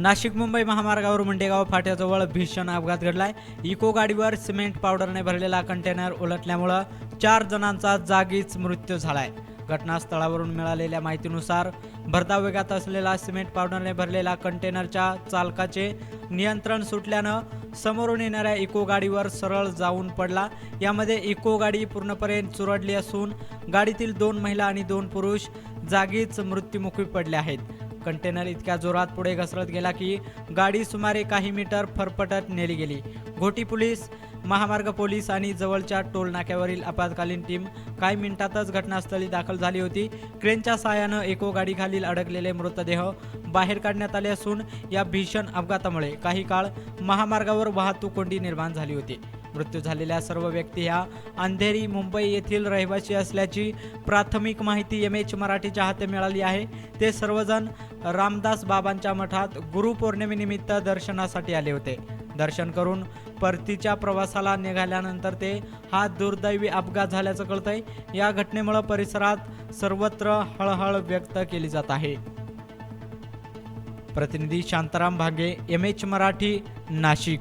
नाशिक मुंबई महामार्गावर मुंडेगाव फाट्याजवळ भीषण अपघात घडलाय. इको गाडीवर सिमेंट पावडरने भरलेला कंटेनर उलटल्यामुळं चार जणांचा जागीच मृत्यू झालाय. घटनास्थळावरून मिळालेल्या माहितीनुसार भरधाव वेगात असलेला सिमेंट पावडरने भरलेला कंटेनरच्या चालकाचे नियंत्रण सुटल्यानं समोरून येणाऱ्या इको गाडीवर सरळ जाऊन पडला. यामध्ये इको गाडी पूर्णपणे चुरडली असून गाडीतील दोन महिला आणि दोन पुरुष जागीच मृत्युमुखी पडले आहेत. कंटेनर इतक्या जोरात पुढे घसरत गेला की गाडी सुमारे काही मीटर फरफटत नेली गेली. घोटी पोलीस महामार्ग पोलीस आणि जवळच्या टोल नाक्यावरील आपत्कालीन टीम काही मिनिटातच घटनास्थळी दाखल झाली होती. क्रेनच्या सहाय्यानं एको गाडीखालील अडकलेले मृतदेह बाहेर काढण्यात आले असून या भीषण अपघातामुळे काही काळ महामार्गावर वाहतूक कोंडी निर्माण झाली होती. मृत्यू झालेल्या सर्व व्यक्ती ह्या अंधेरी मुंबई येथील रहिवासी असल्याची प्राथमिक माहिती एम एच मराठीच्या हाती मिळाली आहे. ते सर्वजण रामदास बाबांच्या मठात गुरुपौर्णिमेनिमित्त दर्शनासाठी आले होते. दर्शन करून परतीच्या प्रवासाला निघाल्यानंतर ते हा दुर्दैवी अपघात झाल्याचं कळतंय. या घटनेमुळे परिसरात सर्वत्र हळहळ व्यक्त केली जात आहे. प्रतिनिधी शांताराम भागे एम एच मराठी नाशिक.